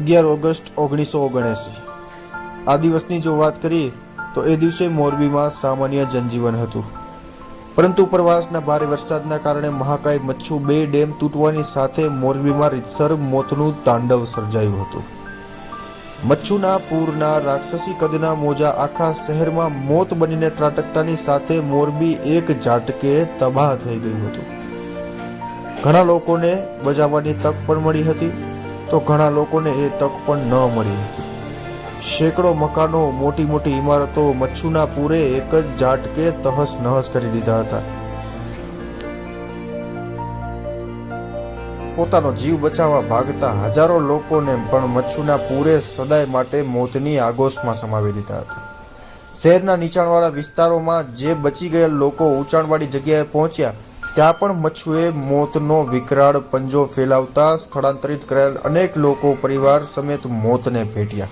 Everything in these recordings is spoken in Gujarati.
અગિયાર ઓગસ્ટ ઓગણીસો ઓગણએંસી. આ દિવસની જો વાત કરીએ, તો એ દિવસે મોરબીમાં સામાન્ય જનજીવન હતું. પરંતુ ઉપરવાસના ભારે વરસાદના કારણે મહાકાય મચ્છુ બે ડેમ તૂટવાની સાથે મોરબીમાં રીતસર મોતનું તાંડવ સર્જાયું હતું. મચ્છુના પૂરના રાક્ષસી કદના મોજા આખા શહેરમાં મોત બનીને ત્રાટકતાની સાથે મોરબી એક ઝાટકે તબાહ થઈ ગયું હતું. ઘણા લોકોને બચાવવાની તક પણ મળી હતી. તો ઘણા લોકોને એ તક પણ ન મળી હતી. સેંકડો મકાનો, મોટી મોટી ઇમારતો, મચ્છુના પૂરે એક જ ઝાટકે તહસ નહસ કરી દીધા હતા. પોતાનો જીવ બચાવવા ભાગતા હજારો લોકોને પણ મચ્છુના પૂરે સદાય માટે મોતની આગોશમાં સમાવી લીધા હતા. શહેરના નીચાણવાળા વિસ્તારોમાં જે બચી ગયેલ લોકો ઊંચાણવાળી જગ્યાએ પહોંચ્યા ત્યાં પણ મચ્છુએ મોતનો વિકરાળ પંજો ફેલાવતા સ્થળાંતરિત કરાયેલ અનેક લોકો પરિવાર સમેત મોતને ભેટ્યા.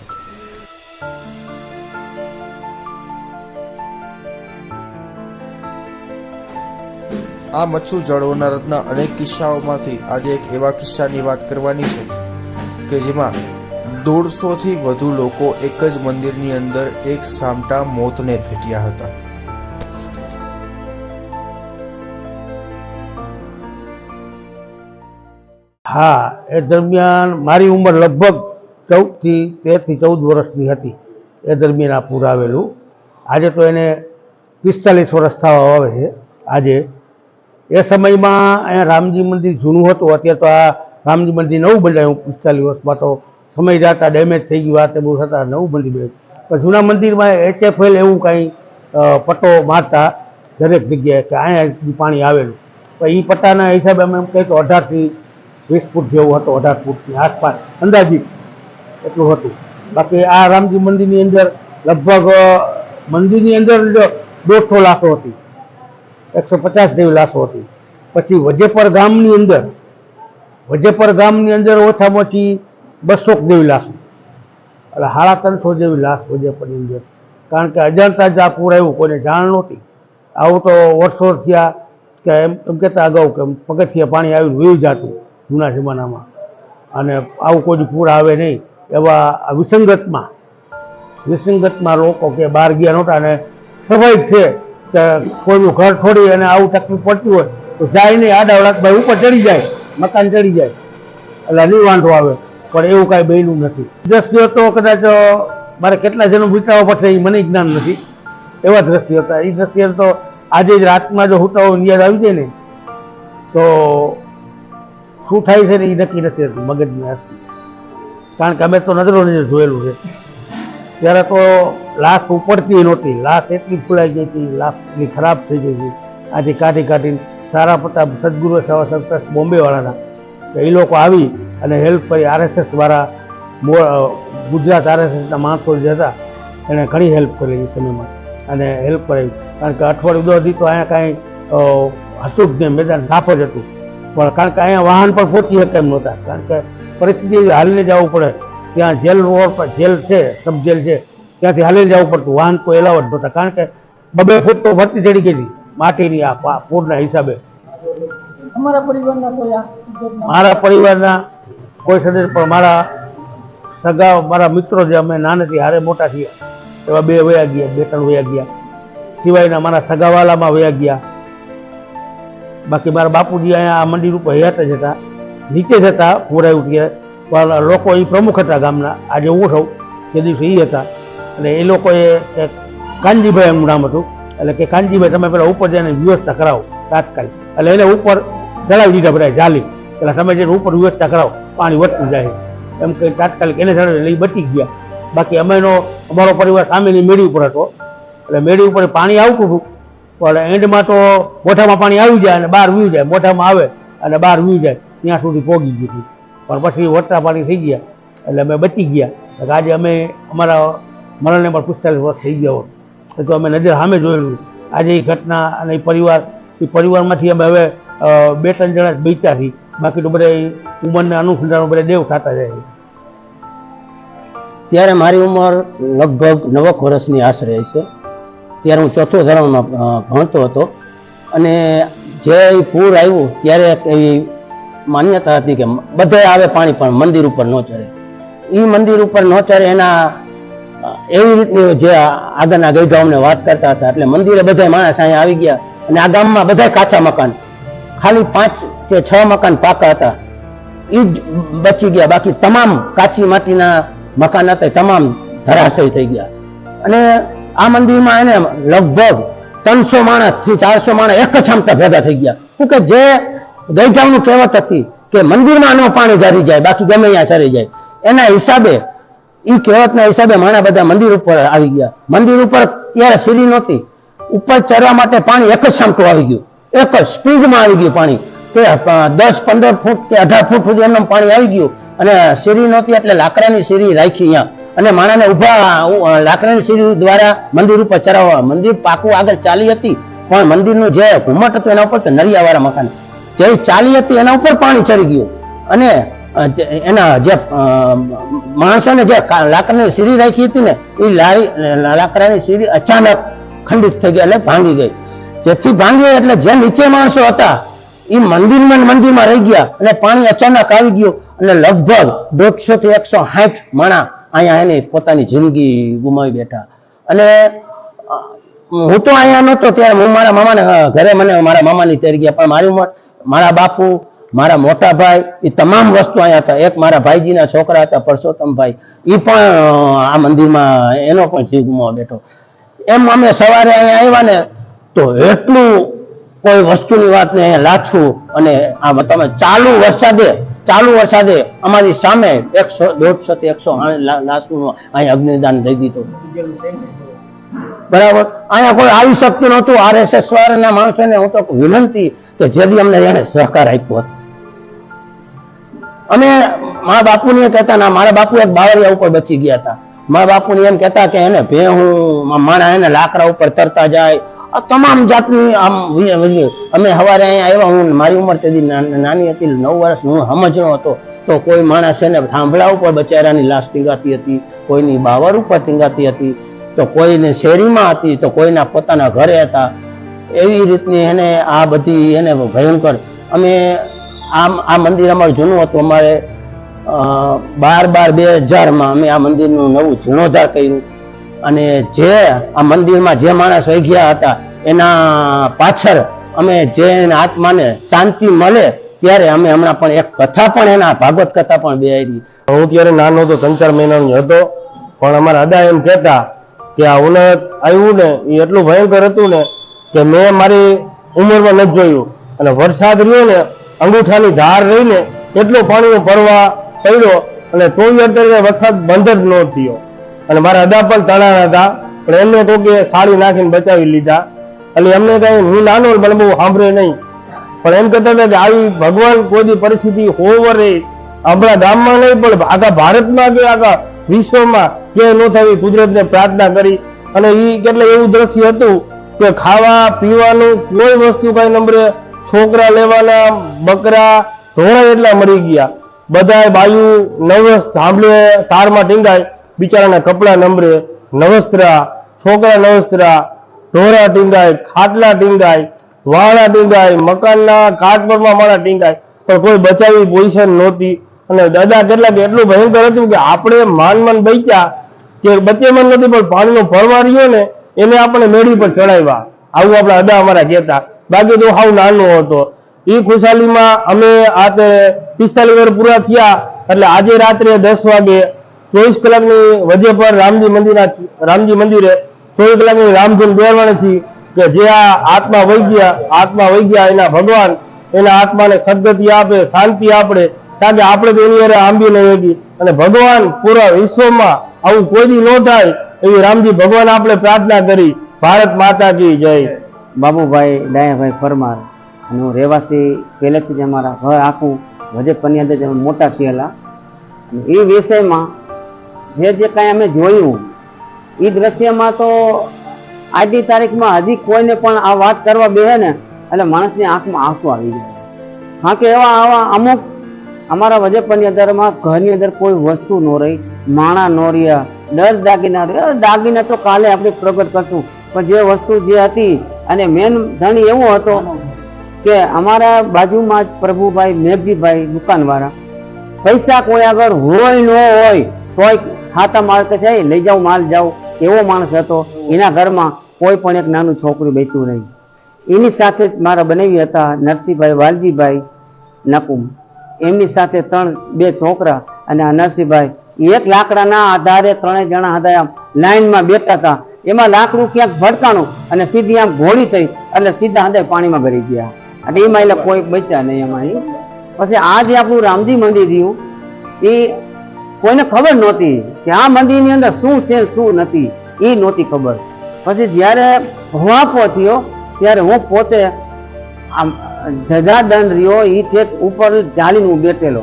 આ મચ્છુ જળવનારતના અનેક કિસ્સાઓમાંથી આજે એક એવા કિસ્સાની વાત કરવાની છે કે જેમાં દોઢસોથી વધુ લોકો એક જ મંદિરની અંદર એક સામટા મોતને ભેટ્યા હતા. હા, એ દરમિયાન મારી ઉંમર લગભગ ચૌદથી તેરથી ચૌદ વર્ષની હતી. એ દરમિયાન આ પૂર આવેલું. આજે તો એને પિસ્તાલીસ વર્ષ થવા આવે છે. આજે એ સમયમાં અહીંયા રામજી મંદિર જૂનું હતું. અત્યારે તો આ રામજી મંદિર નવું બનાવ્યું પિસ્તાલીસ વર્ષમાં તો સમય જતા ડેમેજ થઈ ગયું. આ તે બહુ થતાં નવું મંદિર બન્યું પણ જૂના મંદિરમાં એચએફએલ એવું કાંઈ પટ્ટો મારતા દરેક જગ્યાએ કે અહીંયા પાણી આવેલું. પણ એ પટ્ટાના હિસાબે અમે એમ કહીએ તો અઢારથી વીસ ફૂટ જેવો હતો, અઢાર ફૂટની આસપાસ, અંદાજિત એટલું હતું. બાકી આ રામજી મંદિરની અંદર લગભગ મંદિરની અંદર દોઢસો લાખો હતી. એકસો પચાસ જેવી લાશો હતી. પછી વજેપર ગામની અંદર, વજેપર ગામની અંદર ઓછામાં ઓછી બસો જેવી લાશો. એટલે સાડા ત્રણસો જેવી લાશ વજેપરની અંદર. કારણ કે અજાણતા જ આ પૂર આવ્યું, કોઈને જાણ નહોતી. આવું તો વર્ષો થયા કે એમ એમ કહેતા અગાઉ કે પગથિયા પાણી આવ્યું વયું જાતું. જૂના જમાનામાં. અને આવું કોઈ પૂર આવે નહીં, એવા વિસંગતમાં. વિસંગતમાં લોકો કે બહાર ગયા નહોતા અને સ્વાભાવિક છે કે કોઈનું ઘર છોડી અને આવું તકલીફ પડતી હોય, તો જાય નહીં, આડા ભાઈ ઉપર ચડી જાય, મકાન ચડી જાય. એટલે નહીં વાંધો આવે, પણ એવું કાંઈ બન્યું નથી. દ્રશ્યો તો કદાચ મારે કેટલા જણું વિચારવા પડશે એ મને જ્ઞાન નથી. એવા દ્રશ્યો હતા. એ દ્રશ્ય તો આજે જ રાતમાં જો હોય યાદ આવી જાય ને, તો શું થાય છે ને એ નક્કી નથી રહેતું મગજની આસપાસ કારણ કે અમે તો નજરો નજર જોયેલું છે. ત્યારે તો લાશ ઉપડતી નહોતી લાશ એટલી ફૂલાઈ ગઈ હતી લાશ એટલી ખરાબ થઈ ગઈ હતી. આજે કાઢી કાઢીને સારા પ્રતાપ સદગુરુ સેવા સંસ્થા બોમ્બેવાળાના તો એ લોકો આવી અને હેલ્પ કરી આરએસએસ વાળા મો- અ, ગુજરાત આરએસએસના માણસો જે હતા એણે ઘણી હેલ્પ કરી એ સમયમાં અને હેલ્પ કરાવી. કારણ કે અઠવાડિયું દોધી તો અહીંયા કાંઈ હતું જ નહીં મેદાન સાફ જ હતું. પણ કારણ કે અહીંયા વાહન પણ પહોંચી શકે એમ નહોતા. કારણ કે પરિસ્થિતિ એવી હાલીને જવું પડે. ત્યાં જેલ રોડ પર જેલ છે સબ જેલ છે ત્યાંથી હાલીને જવું પડતું. વાહન કોઈ એલાવટ નહોતા. કારણ કે બબે ફૂટ તો ભરતી ચડી ગઈ માટીની આ પૂરના હિસાબે. મારા પરિવારના કોઈ સદસ્ય પણ મારા સગા મારા મિત્રો જે અમે નાનેથી હારે મોટા થયા એવા બે વયા ગયા બે ત્રણ વયા ગયા. સિવાયના મારા સગાવાલામાં વયા ગયા. બાકી મારા બાપુજી અહીંયા આ મંદિર ઉપર હયાત જ હતા. નીચે જ હતા પૂરાયું ત્યારે પણ લોકો એ પ્રમુખ હતા ગામના. આજે હું થઉં તે દિવસે એ હતા. અને એ લોકોએ કાનજીભાઈ એમનું નામ હતું. એટલે કે કાનજીભાઈ, તમે પેલા ઉપર જઈને વ્યવસ્થા કરાવો, તાત્કાલિક. એટલે એને ઉપર ચડાવી દીધા બધા જાલી એટલે તમે જઈને ઉપર વ્યવસ્થા કરાવો, પાણી વધતું જાય. એમ કે તાત્કાલિક એને ચડાવી એટલે એ બચી ગયા. બાકી અમેનો અમારો પરિવાર સામેની મેળી ઉપર હતો. એટલે મેળી ઉપર પાણી આવતું હતું. પણ એન્ડમાં તો મોઢામાં પાણી આવી જાય અને બહાર વીવ જાય, મોઢામાં આવે અને બહાર વીવ જાય, ત્યાં સુધી પોગી ગયું પણ પછી વોટરા પાણી થઈ ગયા એટલે અમે બચી ગયા. આજે અમે અમારા મરણને પણ પિસ્તાલીસ વર્ષ થઈ ગયા હોત. તો અમે નજર સામે જોયેલું. આજે એ ઘટના અને એ પરિવાર, એ પરિવારમાંથી અમે હવે બે ત્રણ જણા જ બચ્યા છીએ. બાકી તો બધા ઉંમરને અનુસંધાનો બધા દેવ થતા જાય ત્યારે મારી ઉંમર લગભગ નવક વર્ષની આશરે છે. ત્યારે હું ચોથો ધોરણમાં ભણતો હતો. અને જે પૂર આવ્યું, ત્યારે એવી માન્યતા હતી કે બધે આવે પાણી, પણ મંદિર ઉપર ન ચડે. એ મંદિર ઉપર ન ચડે એના એવી રીતની જે આગળના ગઈઢા અમને વાત કરતા હતા. એટલે મંદિરે બધા માણસ અહીંયા આવી ગયા અને આ ગામમાં બધા કાચા મકાન. ખાલી પાંચ કે છ મકાન પાકા હતા. એ જ બચી ગયા. બાકી તમામ કાચી માટીના મકાન હતા. તમામ ધરાશય થઈ ગયા. અને આ મંદિરમાં એને લગભગ ત્રણસો માણસથી ચારસો માણસ એક જ આમતા ભેગા થઈ ગયા. શું કે જે ગઈઢાવની કહેવત હતી કે મંદિરમાં નો પાણી ઝરી જાય, બાકી ગમે ત્યાં ચરી જાય. એના હિસાબે એ કહેવતના હિસાબે માણા બધા મંદિર ઉપર આવી ગયા. મંદિર ઉપર ત્યારે સીડી નહોતી. ઉપર ચડવા માટે પાણી એક જ સામટું આવી ગયું. એક જ સ્પીડમાં આવી ગયું પાણી. તે દસ, પંદર ફૂટ કે અઢાર ફૂટ સુધી એમને પાણી આવી ગયું. અને સીડી નહોતી એટલે લાકડાની સીડી રાખી અહીંયા. અને માણાને ઊભા લાકડાની સીડી દ્વારા મંદિર ઉપર ચડાવવા. મંદિર પાકું આગળ ચાલી હતી, પણ મંદિરનું જે ઘુમટ હતું એના ઉપર નળિયાવાળા મકાન. જે ચાલી હતી એના ઉપર પાણી ચડી ગયું. અને એના જે માણસોને જે લાકડાની સીડી રાખી હતી ને, એ લારી લાકડાની સીડી અચાનક ખંડિત થઈ ગઈ એટલે ભાંગી ગઈ. જેથી ભાંગી એટલે જે નીચે માણસો હતા, એ મંદિરમાં મંદિરમાં રહી ગયા અને પાણી અચાનક આવી ગયું અને લગભગ દોઢસો થી એકસો સાઠ માણા અહીંયા એની પોતાની જિંદગી ગુમાવી બેઠા. અને હું તો અહીંયા નહોતો ત્યારે હું મારા મામાને ઘરે મને મારા મામાની તૈયારી ગયા, પણ મારી ઉંમર, મારા બાપુ, મારા મોટા ભાઈ, એ તમામ વસ્તુ અહીંયા હતા. એક મારા ભાઈજીના છોકરા હતા, પરસોત્તમભાઈ. એ પણ આ મંદિરમાં એનો પણ જીવ ગુમાવા બેઠો. એમ અમે સવારે અહીંયા આવ્યા ને, તો એટલું કોઈ વસ્તુની વાત ને અહીંયા લાછું અને આ તમે ચાલુ વરસાદે ચાલુ વરસાદે અમારી સામે એકસો, દોઢસો થી એકસો લાશું અહીંયા અગ્નિદાન દઈ દીધું. બરાબર? અહીંયા કોઈ આવી શકતું નહોતું. આરએસએસ વાળાના માણસોને હું તો વિનંતી કે જેથી અમને એને સહકાર આપ્યો હતો. અમે મારા બાપુને કહેતા ના, મારા બાપુ એક બાવરિયા ઉપર બચી ગયા હતા. મારા બાપુને એમ કહેતા કે એને ભેહું માણા એને લાકડા ઉપર તરતા જાય આ તમામ જાતની આમ અમે સવારે અહીંયા આવ્યા, હું મારી ઉંમર તેથી નાની હતી, નવ વર્ષ, હું સમજણો હતો. તો કોઈ માણસ એને થાંભળા ઉપર બચારાની લાશ ટીંગાતી હતી, કોઈની બાવર ઉપર ટીંગાતી હતી, તો કોઈને શેરીમાં હતી, તો કોઈના પોતાના ઘરે હતા. એવી રીતની એને આ બધી એને ભયંકર. અમે આમ આ મંદિર અમારું જૂનું હતું. અમારે બાર બાર બે હજારમાં અમે આ મંદિરનું નવું જીર્ણોદ્ધાર કર્યું. અને જે આ મંદિરમાં જે માણસ વહી ગયા હતા, એના પાછળ અમે જે આત્માને શાંતિ મળે, ત્યારે અમે હમણાં પણ એક કથા પણ એના ભાગવત કથા પણ બેહારી હું ત્યારે નાનો હતો, ત્રણ ચાર મહિનાનો હતો, પણ અમારા અદા એમ કહેતા કે આ ઉનાળત આવ્યું ને, એ એટલું ભયંકર હતું ને, કે મેં મારી ઉંમરમાં નથી જોયું. અને વરસાદ રહ્યો ને, અંગૂઠાની ધાર રહીને, એટલું પાણી ભરવા પડ્યો, અને તોય અત્યારે વરસાદ બંધ જ ન થયો. અને મારા અદા પણ તણાણા હતા. પણ એમને તો કે સાડી નાખીને બચાવી લીધા. એટલે એમને કઈ હું નાનો પણ બહુ સાંભળે નહીં. પણ એમ કહેતા હતા કે આવી ભગવાન કોઈ પરિસ્થિતિ હોવરે આપણા ગામમાં નહીં, પણ આખા ભારતમાં કે આખા વિશ્વમાં ક્યાંય ન થવી કુદરતને પ્રાર્થના કરી. અને એ કેટલે એવું દ્રશ્ય હતું કે ખાવા પીવાનું કોઈ વસ્તુ કઈ નંબરે છોકરા લેવાના, બકરા ઢોળા એટલા મરી ગયા. બધાય બાયુ નવ સાંભળે, તારમાં ટીંગાય. બિચારાના કપડા નંબરે નવસ્ત્રા, છોકરા નવસ્ત્રા, ઢોરા ટીંગાય, ખાટલા ટીંગાય, વાળા ટીંગાય, મકાનના કાટ પરમાં મારા ટીંગાય. પણ કોઈ બચાવી પોઝિશન નહોતી. અને દાદા કેટલાક એટલું ભયંકર હતું કે આપણે માન માન બચ્યા કે બચે મન નથી પણ પાણીનો ફરવા રહ્યો ને, એને આપણે મેળી પર ચડાવ્યા. આવું આપણા અદા અમારા કહેતા. બાકી તો હાવ નાનો હતો. એ ખુશાલીમાં અમે આ તે પિસ્તાલીસ વર્ષ પૂરા થયા. એટલે આજે રાત્રે દસ વાગે ચોવીસ કલાકની વજે પર રામજી મંદિરના રામજી મંદિરે ચોવીસ કલાકની રામધૂન બેરવાની હતી કે જે આ આત્મા વહી ગયા, આત્મા વહી ગયા એના ભગવાન, એના આત્માને સદગતિ આપે, શાંતિ આપણે કારણ કે આપણે તો એની હારે આંબી નહીં હતી. અને ભગવાન પૂરા વિશ્વમાં આવું કોઈ દી ન થાય એવી રામજી ભગવાન આપણે પ્રાર્થના કરી. ભારત માતા કી જય. બાબુભાઈ ડાયાભાઈ પરમાર, અને હું રહેવાસી પહેલેથી જ અમારા ઘર આખું વજેપની અંદર જ મોટા થયેલા. એ વિષયમાં જે જે કાંઈ અમે જોયું, એ દ્રશ્યમાં તો આજની તારીખમાં હજી કોઈને પણ આ વાત કરવા બેહે ને, એટલે માણસની આંખમાં આંસુ આવી જાય. કારણ કે એવા આવા અમુક અમારા વજેપની અંદરમાં ઘરની અંદર કોઈ વસ્તુ ન રહી, માણા ન રહ્યા, દર દાગીના રહ્યા. દાગીના તો કાલે આપણે પ્રગટ કરશું. પણ જે વસ્તુ જે હતી, અને મેન ધણી એવો હતો કે અમારા બાજુમાં જ પ્રભુભાઈ મેઘજીભાઈ દુકાનવાળા. પૈસા કોઈ આગળ હોય ન હોય તોય ખાતા કે છે લઈ જાઓ, માલ જાઓ. એવો માણસ હતો. એના ઘરમાં કોઈ પણ એક નાનું છોકરું બેઠું નહીં. એની સાથે જ મારા બનાવી હતા નરસિંહભાઈ વાલજીભાઈ નકુમ. એમની સાથે ત્રણ, બે છોકરા અને આ નરસિંહભાઈ. એક લાકડાના આધારે ત્રણેય જણા હતા, એમ લાઈનમાં બેઠા હતા. એમાં લાકડું ક્યાંક ભડકાણું અને સીધી આમ ઘોડી થઈ એટલે સીધા હૃદય પાણીમાં ભરી ગયા. એટલે એમાં એટલે કોઈ બચ્યા નહીં એમાં. પછી આ જે આપણું રામજી મંદિર રહ્યું, એ કોઈને ખબર નહોતી કે આ મંદિરની અંદર શું છે, શું નથી. એ નહોતી ખબર. પછી જ્યારે હુઆપો થયો, ત્યારે હું પોતે આમ ધજાદંડ રહ્યો એ ઠેક ઉપર ચાલીને હું બેઠેલો.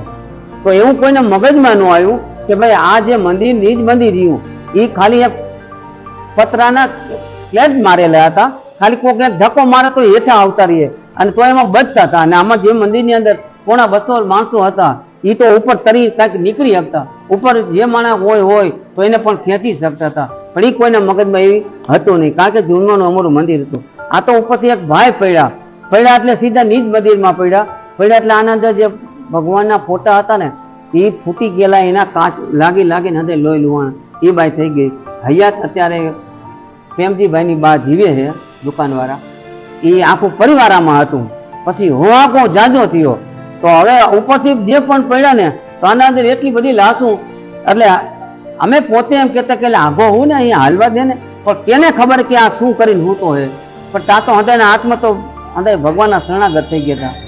તો એવું કોઈને મગજમાં ન આવ્યું કે ભાઈ, આ જે મંદિર જ મંદિર રહ્યું. એ ખાલી એક પતરાના ફ્લેટ મારેલા હતા. ખાલી કોઈ ક્યાંક ધક્કો મારે તો હેઠા આવતા રહીએ. અને તો એમાં બચતા હતા. અને આમાં જે મંદિરની અંદર પોણા બસો માણસો હતા એ તો ઉપર તરી કાંઈક નીકળી શકતા. ઉપર જે માણસ હોય હોય, તો એને પણ ખેંચી શકતા હતા. પણ એ કોઈના મગજમાં એવી હતું નહીં. કારણ કે જૂનવાનું અમારું મંદિર હતું. આ તો ઉપરથી એક ભાઈ પડ્યા. પડ્યા એટલે સીધા નિજ મંદિરમાં પડ્યા. પડ્યા એટલે આનંદ જે ભગવાનના ફોટા હતા ને એ ફૂટી ગયેલા, એના કાચ લાગી લાગીને હદે લોહી લુવાણ એ બાઈ થઈ ગઈ. હયાત અત્યારે પ્રેમજીભાઈની બા જીવે છે, દુકાનવાળા. એ આખું પરિવારમાં હતું. પછી હું આખો જાજો થયો. તો હવે ઉપરથી જે પણ પડ્યા ને, તો આના અંદર એટલી બધી લાશું એટલે અમે પોતે એમ કહેતા કે આભો હું ને અહીંયા હાલવા દે ને. પણ કેને ખબર કે આ શું કરીને હું તો હે પણ તા તો હૃદયના હાથમાં તો હૃદય ભગવાનના શરણાગત થઈ ગયા હતા.